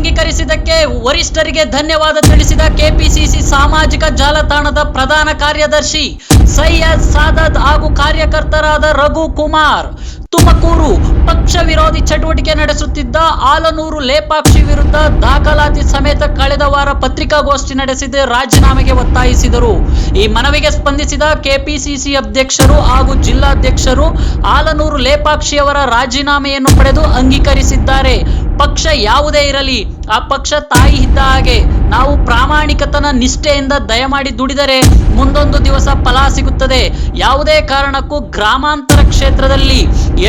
ಅಂಗೀಕರಿಸಿದ್ದಕ್ಕೆ ವರಿಷ್ಠರಿಗೆ ಧನ್ಯವಾದ ತಿಳಿಸಿದ ಕೆಪಿಸಿಸಿ ಸಾಮಾಜಿಕ ಜಾಲತಾಣದ ಪ್ರಧಾನ ಕಾರ್ಯದರ್ಶಿ ಸೈಯದ್ ಸಾದತ್ ಹಾಗೂ ಕಾರ್ಯಕರ್ತರಾದ ರಘು ಕುಮಾರ್. ತುಮಕೂರು ಪಕ್ಷ ವಿರೋಧಿ ಚಟುವಟಿಕೆ ನಡೆಸುತ್ತಿದ್ದ ಆಲನೂರು ಲೇಪಾಕ್ಷಿ ವಿರುದ್ಧ ದಾಖಲಾತಿ ಸಮೇತ ಕಳೆದ ವಾರ ಪತ್ರಿಕಾಗೋಷ್ಠಿ ನಡೆಸಿದ ರಾಜೀನಾಮೆಗೆ ಒತ್ತಾಯಿಸಿದರು. ಈ ಮನವಿಗೆ ಸ್ಪಂದಿಸಿದ ಕೆಪಿಸಿಸಿ ಅಧ್ಯಕ್ಷರು ಹಾಗೂ ಜಿಲ್ಲಾಧ್ಯಕ್ಷರು ಆಲನೂರು ಲೇಪಾಕ್ಷಿಯವರ ರಾಜೀನಾಮೆಯನ್ನು ಪಡೆದು ಅಂಗೀಕರಿಸಿದ್ದಾರೆ. ಪಕ್ಷ ಯಾವುದೇ ಇರಲಿ, ಆ ಪಕ್ಷ ತಾಯಿ ಇದ್ದ ಹಾಗೆ ನಾವು ಪ್ರಾಮಾಣಿಕತನ ನಿಷ್ಠೆಯಿಂದ ದಯಮಾಡಿ ದುಡಿದರೆ ಮುಂದೊಂದು ದಿವಸ ಫಲ ಸಿಗುತ್ತದೆ. ಯಾವುದೇ ಕಾರಣಕ್ಕೂ ಗ್ರಾಮಾಂತರ ಕ್ಷೇತ್ರದಲ್ಲಿ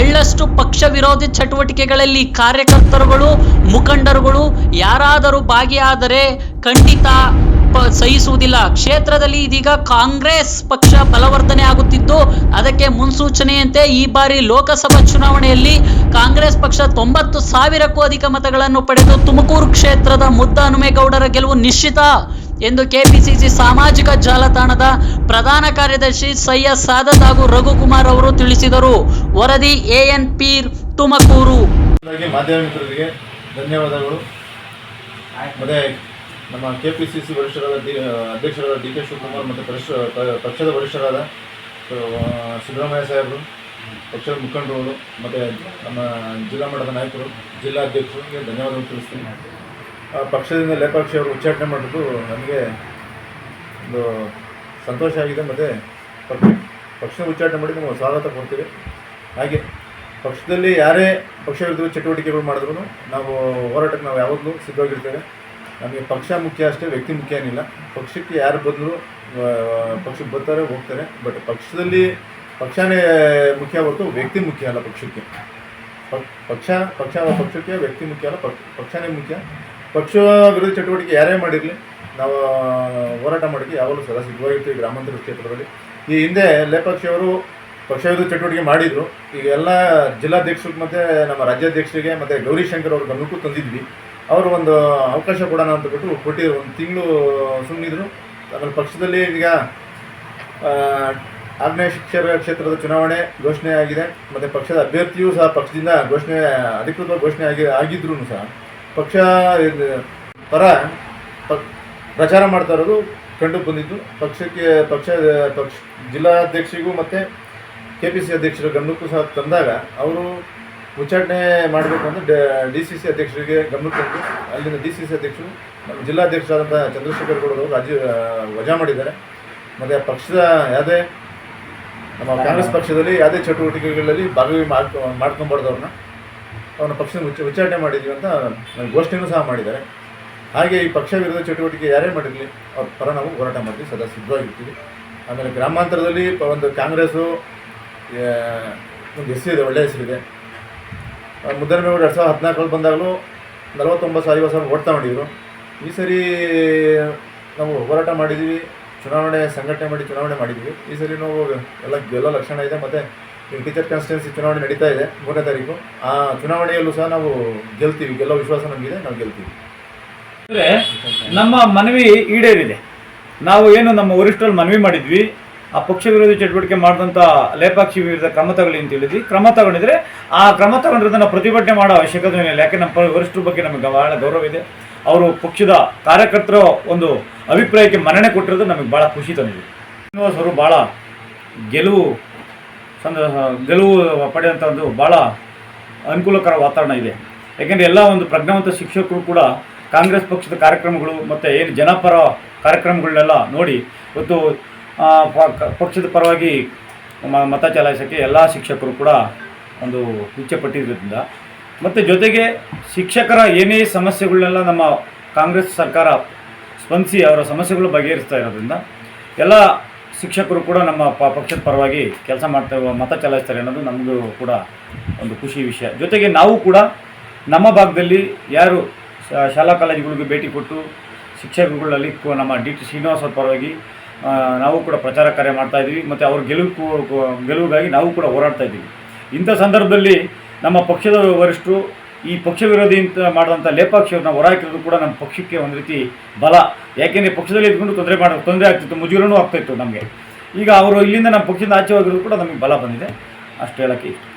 ಎಳ್ಳಷ್ಟು ಪಕ್ಷ ವಿರೋಧಿ ಚಟುವಟಿಕೆಗಳಲ್ಲಿ ಕಾರ್ಯಕರ್ತರುಗಳು, ಮುಖಂಡರುಗಳು ಯಾರಾದರೂ ಭಾಗಿಯಾದರೆ ಖಂಡಿತ ಸಹಿಸುವುದಿಲ್ಲ. ಕ್ಷೇತ್ರದಲ್ಲಿ ಇದೀಗ ಕಾಂಗ್ರೆಸ್ ಪಕ್ಷ ಬಲವರ್ಧನೆ ಆಗುತ್ತಿದ್ದು ಅದಕ್ಕೆ ಮುನ್ಸೂಚನೆಯಂತೆ ಈ ಬಾರಿ ಲೋಕಸಭಾ ಚುನಾವಣೆಯಲ್ಲಿ ಕಾಂಗ್ರೆಸ್ ಪಕ್ಷ ತೊಂಬತ್ತು ಸಾವಿರಕ್ಕೂ ಅಧಿಕ ಮತಗಳನ್ನು ಪಡೆದು ತುಮಕೂರು ಕ್ಷೇತ್ರದ ಮುದ್ದ ಹನುಮೇಗೌಡರ ಗೆಲುವು ನಿಶ್ಚಿತ ಎಂದು ಕೆಪಿಸಿಸಿ ಸಾಮಾಜಿಕ ಜಾಲತಾಣದ ಪ್ರಧಾನ ಕಾರ್ಯದರ್ಶಿ ಸೈಯದ್ ಸಾದತ್ ಹಾಗೂ ರಘುಕುಮಾರ್ ಅವರು ತಿಳಿಸಿದರು. ವರದಿ ಎಎನ್ ಪೀರ್ ತುಮಕೂರು. ಹಾಗಾಗಿ ಮಾಧ್ಯಮ ಮಿತ್ರರಿಗೆ ಧನ್ಯವಾದಗಳು. ಮತ್ತು ನಮ್ಮ ಕೆ ಪಿ ಸಿ ಸಿ ವರಿಷ್ಠರಾದ ಡಿ ಅಧ್ಯಕ್ಷರಾದ ಡಿ ಕೆ ಶಿವಕುಮಾರ್ ಮತ್ತು ಪರಿಷ ಪಕ್ಷದ ವರಿಷ್ಠರಾದ ಸಿದ್ದರಾಮಯ್ಯ ಸಾಹೇಬರು ಪಕ್ಷದ ಮುಖಂಡರು ಮತ್ತು ನಮ್ಮ ಜಿಲ್ಲಾ ಮಟ್ಟದ ನಾಯಕರು ಜಿಲ್ಲಾಧ್ಯಕ್ಷರಿಗೆ ಧನ್ಯವಾದಗಳು ತಿಳಿಸ್ತೀನಿ. ಆ, ಪಕ್ಷದಿಂದ ಲೇಪಾಕ್ಷಿ ಅವರು ಉಚ್ಚಾಟನೆ ಮಾಡಿದ್ದು ನಮಗೆ ಒಂದು ಸಂತೋಷ ಆಗಿದೆ ಮತ್ತು ಪಕ್ಷ ಪಕ್ಷದ ಉಚ್ಚಾಟನೆ ಮಾಡಿ ನಾವು ಸ್ವಾಗತ ಕೊಡ್ತೀವಿ. ಹಾಗೆ ಪಕ್ಷದಲ್ಲಿ ಯಾರೇ ಪಕ್ಷ ವಿರುದ್ಧ ಚಟುವಟಿಕೆಗಳು ಮಾಡಿದ್ರು ನಾವು ಹೋರಾಟಕ್ಕೆ ನಾವು ಯಾವಾಗಲೂ ಸಿದ್ಧವಾಗಿರ್ತೇವೆ. ನಮಗೆ ಪಕ್ಷ ಮುಖ್ಯ ಅಷ್ಟೇ, ವ್ಯಕ್ತಿ ಮುಖ್ಯ ಏನಿಲ್ಲ. ಪಕ್ಷಕ್ಕೆ ಯಾರು ಬಂದರೂ ಪಕ್ಷಕ್ಕೆ ಬರ್ತಾರೆ, ಹೋಗ್ತಾರೆ. ಬಟ್ ಪಕ್ಷದಲ್ಲಿ ಪಕ್ಷನೇ ಮುಖ್ಯ ಹೊರತು ವ್ಯಕ್ತಿ ಮುಖ್ಯ ಅಲ್ಲ ಪಕ್ಷಕ್ಕೆ. ಪಕ್ಷ ಪಕ್ಷ ಪಕ್ಷಕ್ಕೆ, ವ್ಯಕ್ತಿ ಮುಖ್ಯ ಅಲ್ಲ ಪಕ್- ಪಕ್ಷನೇ ಮುಖ್ಯ. ಪಕ್ಷ ವಿರೋಧಿ ಚಟುವಟಿಕೆ ಯಾರೇ ಮಾಡಿರಲಿ, ನಾವು ಹೋರಾಟ ಮಾಡೋಕ್ಕೆ ಯಾವಾಗಲೂ ಸದಾ ಸಿದ್ಧವಾಗಿರ್ತೀವಿ ಗ್ರಾಮಾಂತರ ಕ್ಷೇತ್ರದಲ್ಲಿ. ಈ ಹಿಂದೆ ಲೇಪಾಕ್ಷಿ ಅವರು ಪಕ್ಷ ವಿರೋಧಿ ಚಟುವಟಿಕೆ ಮಾಡಿದರು. ಈಗ ಎಲ್ಲ ಜಿಲ್ಲಾಧ್ಯಕ್ಷರಿಗೆ ಮತ್ತು ನಮ್ಮ ರಾಜ್ಯಾಧ್ಯಕ್ಷರಿಗೆ, ಮತ್ತು ಗೌರಿಶಂಕರ್ ಅವ್ರ ಗಮನಕ್ಕೂ ತಂದಿದ್ವಿ. ಅವರು ಒಂದು ಅವಕಾಶ ಕೊಡೋಣ ಅಂತ ಬಿಟ್ಟು ಕೊಟ್ಟಿದ್ರು. ಒಂದು ತಿಂಗಳು ಸುಮ್ಮನಿದ್ರು ಆಮೇಲೆ ಪಕ್ಷದಲ್ಲಿ ಈಗ ಆಗ್ನೇಯ ಶಿಕ್ಷಕ ಕ್ಷೇತ್ರದ ಚುನಾವಣೆ ಘೋಷಣೆ ಆಗಿದೆ. ಮತ್ತು ಪಕ್ಷದ ಅಭ್ಯರ್ಥಿಯೂ ಸಹ ಪಕ್ಷದಿಂದ ಘೋಷಣೆ ಅಧಿಕೃತವಾಗಿ ಘೋಷಣೆ ಆಗಿ ಆಗಿದ್ರೂ ಸಹ ಪಕ್ಷ ಪರ ಪ್ರಚಾರ ಮಾಡ್ತಾ ಇರೋದು ಕಂಡು ಬಂದಿದ್ದು. ಪಕ್ಷಕ್ಕೆ, ಪಕ್ಷ ಪಕ್ಷ ಜಿಲ್ಲಾಧ್ಯಕ್ಷರಿಗೂ ಮತ್ತು ಕೆ ಪಿ ಸಿ ಅಧ್ಯಕ್ಷರ ಗಮನಕ್ಕೂ ಸಹ ತಂದಾಗ ಅವರು ಉಚ್ಚಾಟನೆ ಮಾಡಬೇಕು ಅಂತ ಡಿ ಸಿ ಸಿ ಅಧ್ಯಕ್ಷರಿಗೆ ಗಮನಕ್ಕೆ ಕೊಟ್ಟು ಅಲ್ಲಿನ ಡಿ ಸಿ ಸಿ ಅಧ್ಯಕ್ಷರು ನಮ್ಮ ಜಿಲ್ಲಾಧ್ಯಕ್ಷರಾದಂಥ ಚಂದ್ರಶೇಖರ್ ಗೌಡರು ರಾಜ್ಯ ವಜಾ ಮಾಡಿದ್ದಾರೆ. ಮತ್ತು ಪಕ್ಷದ ಯಾವುದೇ, ನಮ್ಮ ಕಾಂಗ್ರೆಸ್ ಪಕ್ಷದಲ್ಲಿ ಯಾವುದೇ ಚಟುವಟಿಕೆಗಳಲ್ಲಿ ಭಾಗವಹಿ ಮಾಡ್ಕೊ ಮಾಡ್ಕೊಬಾರ್ದು ಅವ್ರನ್ನ ಪಕ್ಷ ಪಕ್ಷದ ಉಚ್ಚ ಉಚ್ಚಾಟನೆ ಮಾಡಿದ್ವಿ ಅಂತ ಘೋಷಣೆನೂ ಸಹ ಮಾಡಿದ್ದಾರೆ. ಹಾಗೆ ಈ ಪಕ್ಷ ವಿರೋಧ ಚಟುವಟಿಕೆ ಯಾರೇ ಮಾಡಿರಲಿ, ಅವ್ರ ಪರ ನಾವು ಹೋರಾಟ ಮಾಡ್ತೀವಿ, ಸದಾ ಸಿದ್ಧವಾಗಿರ್ತೀವಿ. ಆಮೇಲೆ ಗ್ರಾಮಾಂತರದಲ್ಲಿ ಒಂದು ಕಾಂಗ್ರೆಸ್ಸು ಒಂದು ಹೆಸರಿದೆ ಒಳ್ಳೆಯ ಹೆಸರಿದೆ. ಮುದ್ದರಮೇಗೌಡ ಎರಡು ಸಾವಿರದ ಹದಿನಾಲ್ಕರಲ್ಲಿ ಬಂದಾಗಲೂ ನಲವತ್ತೊಂಬತ್ತು ಸಾವಿರ ಐವತ್ತು ಸಾವಿರ ಓಟ್ ತಗೊಂಡಿದ್ರು. ಈ ಸರಿ ನಾವು ಹೋರಾಟ ಮಾಡಿದ್ದೀವಿ ಚುನಾವಣೆ ಸಂಘಟನೆ ಮಾಡಿ ಚುನಾವಣೆ ಮಾಡಿದ್ವಿ. ಈ ಸರಿ ನಾವು ಎಲ್ಲ ಗೆಲ್ಲ ಲಕ್ಷಣ ಇದೆ ಮತ್ತು ಟೀಚರ್ ಕಾನ್ಸ್ಟಿಟ್ಯೂನ್ಸಿ ಚುನಾವಣೆ ನಡೀತಾ ಇದೆ, ಮೂರನೇ ತಾರೀಕು. ಆ ಚುನಾವಣೆಯಲ್ಲೂ ಸಹ ನಾವು ಗೆಲ್ತೀವಿ, ಗೆಲ್ಲೋ ವಿಶ್ವಾಸ ನಮಗಿದೆ, ನಾವು ಗೆಲ್ತೀವಿ. ಅಂದರೆ ನಮ್ಮ ಮನವಿ ಈಡೇರಿದೆ. ನಾವು ಏನು ನಮ್ಮ ವರಿಷ್ಠರಲ್ಲಿ ಮನವಿ ಮಾಡಿದ್ವಿ ಆ ಪಕ್ಷ ವಿರೋಧಿ ಚಟುವಟಿಕೆ ಮಾಡಿದಂಥ ಲೇಪಾಕ್ಷಿ ವಿರುದ್ಧ ಕ್ರಮ ತಗೊಳ್ಳಿ ಅಂತ ಹೇಳಿದ್ವಿ. ಕ್ರಮ ತಗೊಂಡಿದ್ರೆ ಆ ಕ್ರಮ ತಗೊಂಡಿರೋದನ್ನ ಪ್ರತಿಭಟನೆ ಮಾಡೋ ಅವಶ್ಯಕತೆ ಇಲ್ಲ. ಯಾಕೆ ನಮ್ಮ ವರಿಷ್ಠರ ಬಗ್ಗೆ ನಮಗೆ ಬಹಳ ಗೌರವ ಇದೆ. ಅವರು ಪಕ್ಷದ ಕಾರ್ಯಕರ್ತರ ಒಂದು ಅಭಿಪ್ರಾಯಕ್ಕೆ ಮನ್ನಣೆ ಕೊಟ್ಟಿರೋದು ನಮಗೆ ಭಾಳ ಖುಷಿ ತಂದಿದೆ. ಶ್ರೀನಿವಾಸ್ ಅವರು ಭಾಳ ಗೆಲುವು ಸಂದ ಗೆಲುವು ಪಡೆಯುವಂಥ ಒಂದು ಭಾಳ ಅನುಕೂಲಕರ ವಾತಾವರಣ ಇದೆ. ಯಾಕೆಂದರೆ ಎಲ್ಲ ಒಂದು ಪ್ರಜ್ಞಾವಂತ ಶಿಕ್ಷಕರು ಕೂಡ ಕಾಂಗ್ರೆಸ್ ಪಕ್ಷದ ಕಾರ್ಯಕ್ರಮಗಳು ಮತ್ತು ಏನು ಜನಪರ ಕಾರ್ಯಕ್ರಮಗಳನ್ನೆಲ್ಲ ನೋಡಿ ಇವತ್ತು ಪಕ್ಷದ ಪರವಾಗಿ ಮತ ಚಲಾಯಿಸೋಕ್ಕೆ ಎಲ್ಲ ಶಿಕ್ಷಕರು ಕೂಡ ಒಂದು ಇಚ್ಛೆ ಪಟ್ಟಿರೋದ್ರಿಂದ ಮತ್ತು ಜೊತೆಗೆ ಶಿಕ್ಷಕರ ಏನೇ ಸಮಸ್ಯೆಗಳನ್ನೆಲ್ಲ ನಮ್ಮ ಕಾಂಗ್ರೆಸ್ ಸರ್ಕಾರ ಸ್ಪಂದಿಸಿ ಅವರ ಸಮಸ್ಯೆಗಳು ಬಗೆಹರಿಸ್ತಾ ಇರೋದ್ರಿಂದ ಎಲ್ಲ ಶಿಕ್ಷಕರು ಕೂಡ ನಮ್ಮ ಪ, ಪಕ್ಷದ ಪರವಾಗಿ ಕೆಲಸ ಮಾಡ್ತಾ ಮತ ಚಲಾಯಿಸ್ತಾರೆ ಅನ್ನೋದು ನಮಗೂ ಕೂಡ ಒಂದು ಖುಷಿ ವಿಷಯ. ಜೊತೆಗೆ ನಾವು ಕೂಡ ನಮ್ಮ ಭಾಗದಲ್ಲಿ ಯಾರು ಶಾಲಾ ಕಾಲೇಜುಗಳಿಗೆ ಭೇಟಿ ಕೊಟ್ಟು ಶಿಕ್ಷಕರುಗಳಲ್ಲಿ ನಮ್ಮ ಡಿ ಟಿ ಶ್ರೀನಿವಾಸ ಪರವಾಗಿ ನಾವು ಕೂಡ ಪ್ರಚಾರ ಕಾರ್ಯ ಮಾಡ್ತಾ ಇದ್ದೀವಿ. ಮತ್ತು ಅವ್ರ ಗೆಲುವು ಗೆಲುವಿಗಾಗಿ ನಾವು ಕೂಡ ಹೋರಾಡ್ತಾ ಇದ್ದೀವಿ. ಇಂಥ ಸಂದರ್ಭದಲ್ಲಿ ನಮ್ಮ ಪಕ್ಷದ ವರಿಷ್ಠರು ಈ ಪಕ್ಷ ವಿರೋಧಿ ಅಂತ ಮಾಡಿದಂಥ ಲೇಪಾಕ್ಷಿಯವ್ರನ್ನ ಹೊರಹಾಕಿರೋದು ಕೂಡ ನಮ್ಮ ಪಕ್ಷಕ್ಕೆ ಒಂದು ರೀತಿ ಬಲ. ಯಾಕೆಂದರೆ ಪಕ್ಷದಲ್ಲಿ ಇದ್ಕೊಂಡು ತೊಂದರೆ ಮಾಡೋ, ತೊಂದರೆ ಆಗ್ತಿತ್ತು, ಮುಜುಗರನೂ ಆಗ್ತಾಯಿತ್ತು ನಮಗೆ. ಈಗ ಅವರು ಇಲ್ಲಿಂದ ನಮ್ಮ ಪಕ್ಷದಿಂದ ಆಚೆ ಹೋಗಿರೋದು ಕೂಡ ನಮಗೆ ಬಲ ಬಂದಿದೆ. ಅಷ್ಟು ಹೇಳೋಕ್ಕೆ ಇಷ್ಟ.